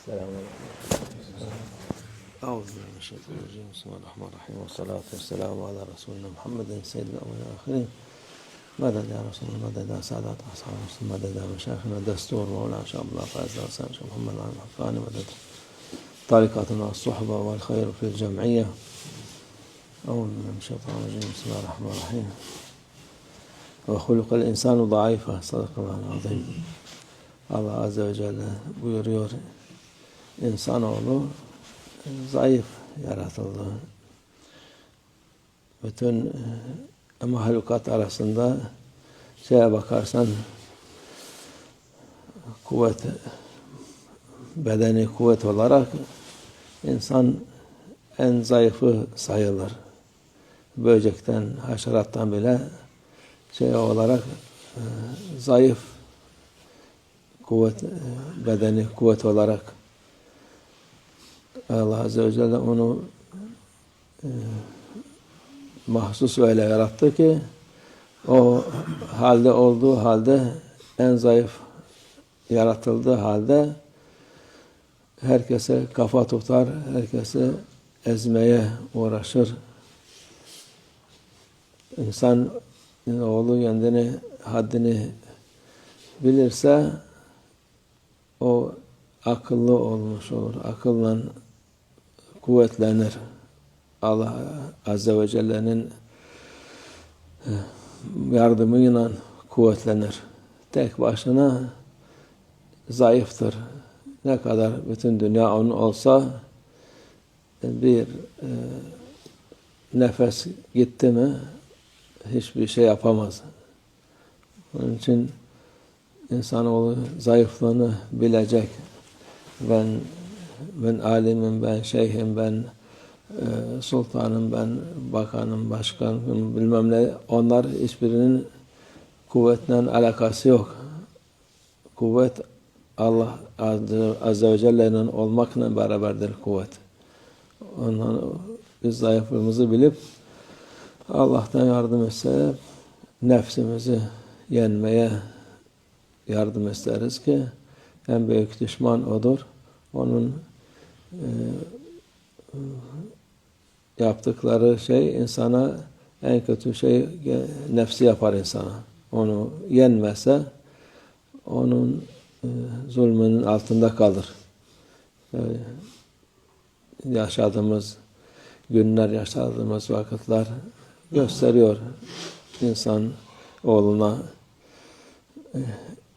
السلام عليكم. أعوذ بالله من الشيطان الرجيم. بسم الله الرحمن الرحيم. والصلاة والسلام على رسولنا محمد سيد الأولين والآخرين. مدد يا رسول الله مدد يا سادات أصحاب رسول مدد يا مشايخنا الدستور مولانا شاء الله فاز حسين شيخ محمد العلي الحقاني. مدد طريقتنا الصحبة والخير في الجمعية. أعوذ بالله من الشيطان الرجيم. بسم الله الرحمن الرحيم. وخلق الإنسان ضعيفا صدق الله العظيم. Allah Azze ve Celle buyuruyor insanoğlu zayıf yaratıldı. Bütün e, mahlukat arasında şeye bakarsan kuvvet bedeni kuvvet olarak insan en zayıfı sayılır. Böcekten, haşerattan bile şey olarak e, zayıf kuvvet bedeni kuvvet olarak Allah Azze ve Celle onu e, mahsus öyle yarattı ki o halde olduğu halde en zayıf yaratıldığı halde herkese kafa tutar, herkese ezmeye uğraşır. İnsan oğlu kendini haddini bilirse o akıllı olmuş olur. Akılla kuvvetlenir. Allah Azze ve Celle'nin yardımıyla kuvvetlenir. Tek başına zayıftır. Ne kadar bütün dünya onun olsa bir e, nefes gitti mi hiçbir şey yapamaz. Onun için insanoğlu zayıflığını bilecek. Ben ben alimim, ben şeyhim, ben e, sultanım, ben bakanım, başkanım, bilmem ne. Onlar hiçbirinin kuvvetle alakası yok. Kuvvet Allah Azze ve Celle'nin olmakla beraberdir kuvvet. Ondan biz zayıflığımızı bilip Allah'tan yardım etse nefsimizi yenmeye yardım isteriz ki en büyük düşman odur. Onun yaptıkları şey insana en kötü şey nefsi yapar insana. Onu yenmese onun e, zulmünün altında kalır. Yaşadığımız günler, yaşadığımız vakitler gösteriyor insan oğluna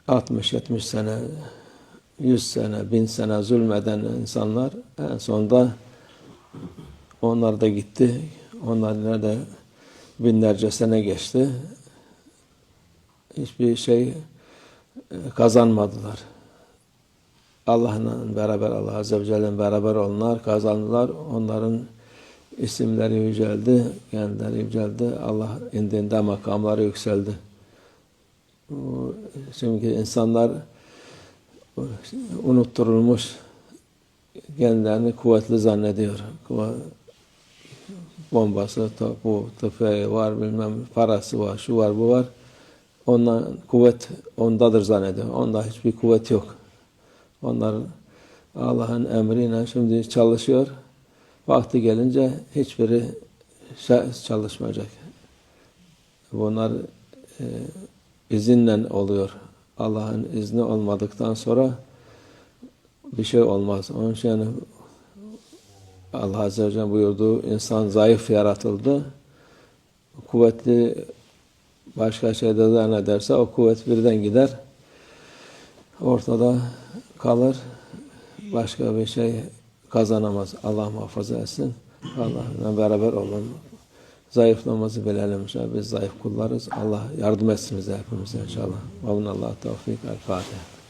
60-70 sene, 100 sene, 1000 sene zulmeden insanlar en sonunda onlar da gitti. Onlar nerede binlerce sene geçti. Hiçbir şey kazanmadılar. Allah'la beraber, Allah Azze ve Celle'nin beraber onlar kazandılar. Onların isimleri yüceldi, kendileri yüceldi. Allah indinde makamları yükseldi. Çünkü insanlar unutturulmuş kendilerini kuvvetli zannediyor. Bombası, topu, tüfeği var, bilmem parası var, şu var, bu var. Ondan kuvvet ondadır zannediyor. Onda hiçbir kuvvet yok. Onlar Allah'ın emriyle şimdi çalışıyor. Vakti gelince hiçbiri çalışmayacak. Bunlar e, izinle oluyor. Allah'ın izni olmadıktan sonra bir şey olmaz. Onun için yani Allah Azze ve Celle buyurduğu insan zayıf yaratıldı. Kuvvetli başka şeyde zannederse o kuvvet birden gider. Ortada kalır. Başka bir şey kazanamaz. Allah muhafaza etsin. Allah'la beraber olun. Zayıflamamızı inşallah. Biz zayıf kullarız. Allah yardım etsin bize hepimize inşallah. Ve Allah tevfik. El Fatiha.